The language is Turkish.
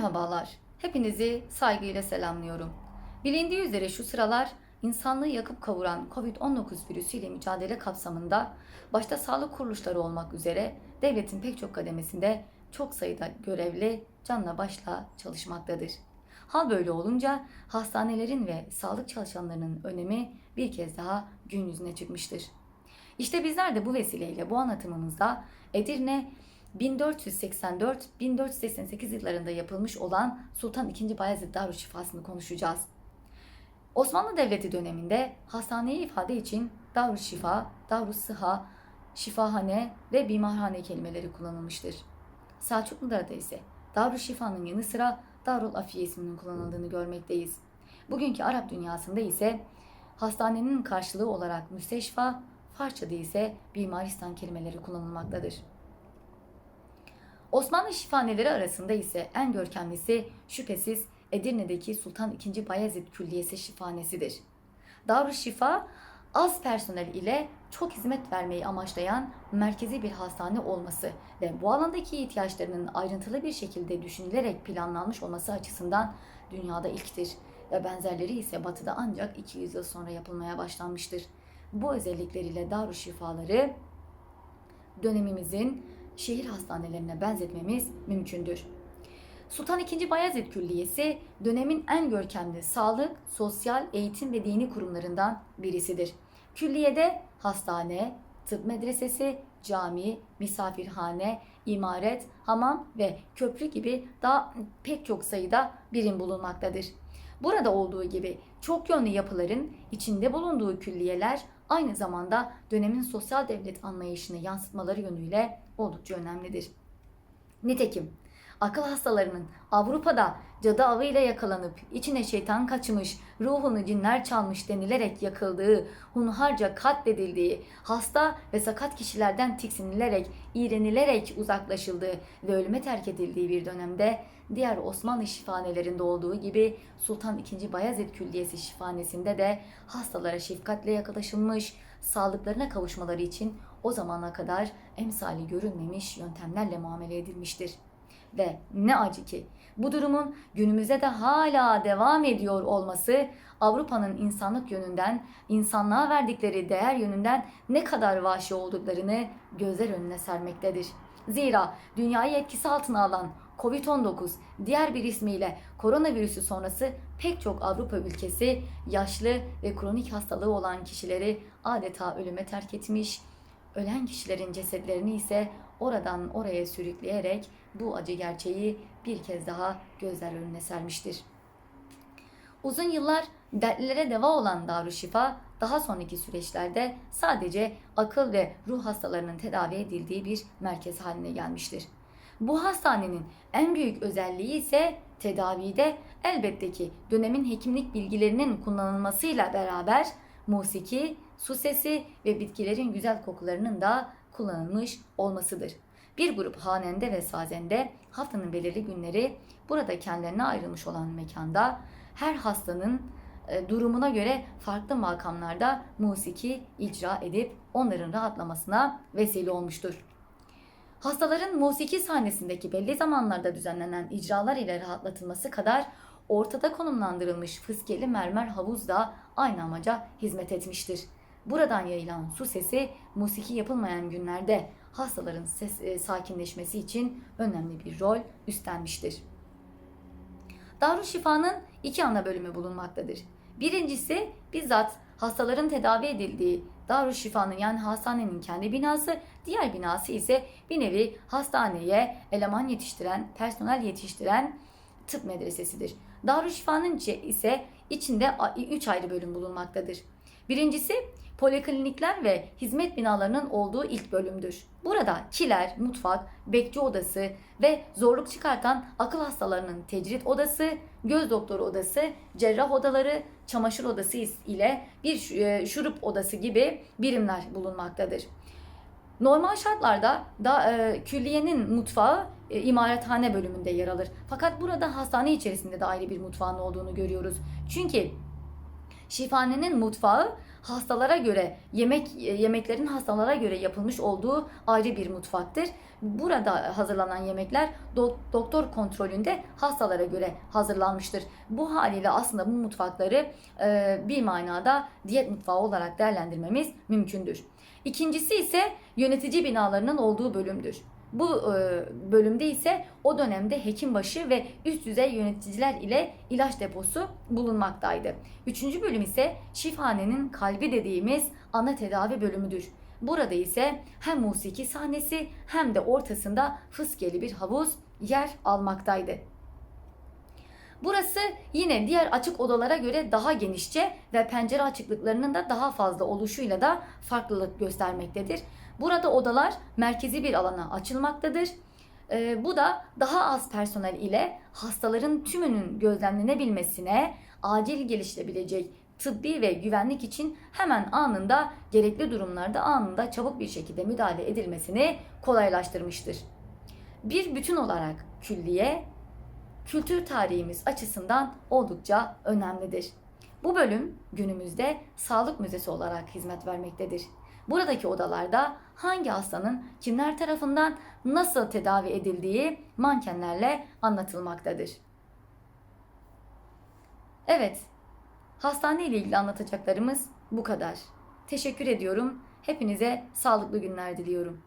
Merhabalar. Hepinizi saygıyla selamlıyorum. Bilindiği üzere şu sıralar insanlığı yakıp kavuran COVID-19 virüsüyle mücadele kapsamında başta sağlık kuruluşları olmak üzere devletin pek çok kademesinde çok sayıda görevli canla başla çalışmaktadır. Hal böyle olunca hastanelerin ve sağlık çalışanlarının önemi bir kez daha gün yüzüne çıkmıştır. İşte bizler de bu vesileyle bu anlatımımızda Edirne 1484-1488 yıllarında yapılmış olan Sultan II. Bayezid Darüşşifası'nı konuşacağız. Osmanlı Devleti döneminde hastaneyi ifade için Darüşşifa, Darussıha, şifahane ve bimarhane kelimeleri kullanılmıştır. Selçuklularda ise Darüşşifa'nın yanı sıra Darul Afiye isminin kullanıldığını görmekteyiz. Bugünkü Arap dünyasında ise hastanenin karşılığı olarak müsteşfa, Farsçada ise bimaristan kelimeleri kullanılmaktadır. Osmanlı şifaneleri arasında ise en görkemlisi şüphesiz Edirne'deki Sultan II. Bayezid Külliyesi şifanesidir. Darüşşifa az personel ile çok hizmet vermeyi amaçlayan merkezi bir hastane olması ve bu alandaki ihtiyaçlarının ayrıntılı bir şekilde düşünülerek planlanmış olması açısından dünyada ilktir ve benzerleri ise batıda ancak 200 yıl sonra yapılmaya başlanmıştır. Bu özellikleriyle Darüşşifaları dönemimizin şehir hastanelerine benzetmemiz mümkündür. Sultan II. Bayezid Külliyesi dönemin en görkemli sağlık, sosyal, eğitim ve dini kurumlarından birisidir. Külliyede hastane, tıp medresesi, cami, misafirhane, imaret, hamam ve köprü gibi daha pek çok sayıda birim bulunmaktadır. Burada olduğu gibi çok yönlü yapıların içinde bulunduğu külliyeler aynı zamanda dönemin sosyal devlet anlayışını yansıtmaları yönüyle oldukça önemlidir. Nitekim akıl hastalarının Avrupa'da cadı avıyla yakalanıp içine şeytan kaçmış, ruhunu cinler çalmış denilerek yakıldığı, hunharca katledildiği, hasta ve sakat kişilerden tiksinilerek, iğrenilerek uzaklaşıldığı ve ölüme terk edildiği bir dönemde diğer Osmanlı şifanelerinde olduğu gibi Sultan II. Bayezid Külliyesi şifanesinde de hastalara şefkatle yaklaşılmış, sağlıklarına kavuşmaları için o zamana kadar emsali görünmemiş yöntemlerle muamele edilmiştir. Ve ne acı ki bu durumun günümüzde de hala devam ediyor olması Avrupa'nın insanlık yönünden, insanlığa verdikleri değer yönünden ne kadar vahşi olduklarını gözler önüne sermektedir. Zira dünyayı etkisi altına alan Covid-19 diğer bir ismiyle koronavirüsü sonrası pek çok Avrupa ülkesi yaşlı ve kronik hastalığı olan kişileri adeta ölüme terk etmiş, ölen kişilerin cesetlerini ise oradan oraya sürükleyerek bu acı gerçeği bir kez daha gözler önüne sermiştir. Uzun yıllar dertlilere deva olan Darüşşifa daha sonraki süreçlerde sadece akıl ve ruh hastalarının tedavi edildiği bir merkez haline gelmiştir. Bu hastanenin en büyük özelliği ise tedavide elbette ki dönemin hekimlik bilgilerinin kullanılmasıyla beraber musiki, su sesi ve bitkilerin güzel kokularının da kullanılmış olmasıdır. Bir grup hanende ve sazende haftanın belirli günleri burada kendilerine ayrılmış olan mekanda her hastanın e, durumuna göre farklı makamlarda musiki icra edip onların rahatlamasına vesile olmuştur. Hastaların musiki sahnesindeki belli zamanlarda düzenlenen icralar ile rahatlatılması kadar ortada konumlandırılmış fıskiyeli mermer havuz da aynı amaca hizmet etmiştir. Buradan yayılan su sesi musiki yapılmayan günlerde hastaların ses, e, sakinleşmesi için önemli bir rol üstlenmiştir. Darüşşifa'nın iki ana bölümü bulunmaktadır. Birincisi bizzat hastaların tedavi edildiği Darüşşifa'nın yani hastanenin kendi binası, diğer binası ise bir nevi hastaneye eleman yetiştiren, personel yetiştiren tıp medresesidir. Darüşşifa'nın ise içinde üç ayrı bölüm bulunmaktadır. Birincisi poliklinikler ve hizmet binalarının olduğu ilk bölümdür. Burada kiler, mutfak, bekçi odası ve zorluk çıkartan akıl hastalarının tecrit odası, göz doktoru odası, cerrah odaları, çamaşır odası ile bir e, şurup odası gibi birimler bulunmaktadır. Normal şartlarda da e, külliyenin mutfağı e, imarathane bölümünde yer alır. Fakat burada hastane içerisinde de ayrı bir mutfağın olduğunu görüyoruz. Çünkü şifanenin mutfağı hastalara göre yemek e, yemeklerin hastalara göre yapılmış olduğu ayrı bir mutfaktır. Burada hazırlanan yemekler do- doktor kontrolünde hastalara göre hazırlanmıştır. Bu haliyle aslında bu mutfakları e, bir manada diyet mutfağı olarak değerlendirmemiz mümkündür. İkincisi ise yönetici binalarının olduğu bölümdür. Bu e, bölümde ise o dönemde hekimbaşı ve üst düzey yöneticiler ile ilaç deposu bulunmaktaydı. Üçüncü bölüm ise şifhanenin kalbi dediğimiz ana tedavi bölümüdür. Burada ise hem musiki sahnesi hem de ortasında fıskiyeli bir havuz yer almaktaydı. Burası yine diğer açık odalara göre daha genişçe ve pencere açıklıklarının da daha fazla oluşuyla da farklılık göstermektedir. Burada odalar merkezi bir alana açılmaktadır. Ee, bu da daha az personel ile hastaların tümünün gözlemlenebilmesine, acil gelişebilecek tıbbi ve güvenlik için hemen anında gerekli durumlarda anında çabuk bir şekilde müdahale edilmesini kolaylaştırmıştır. Bir bütün olarak külliye kültür tarihimiz açısından oldukça önemlidir. Bu bölüm günümüzde sağlık müzesi olarak hizmet vermektedir. Buradaki odalarda hangi hastanın kimler tarafından nasıl tedavi edildiği mankenlerle anlatılmaktadır. Evet, hastane ile ilgili anlatacaklarımız bu kadar. Teşekkür ediyorum. Hepinize sağlıklı günler diliyorum.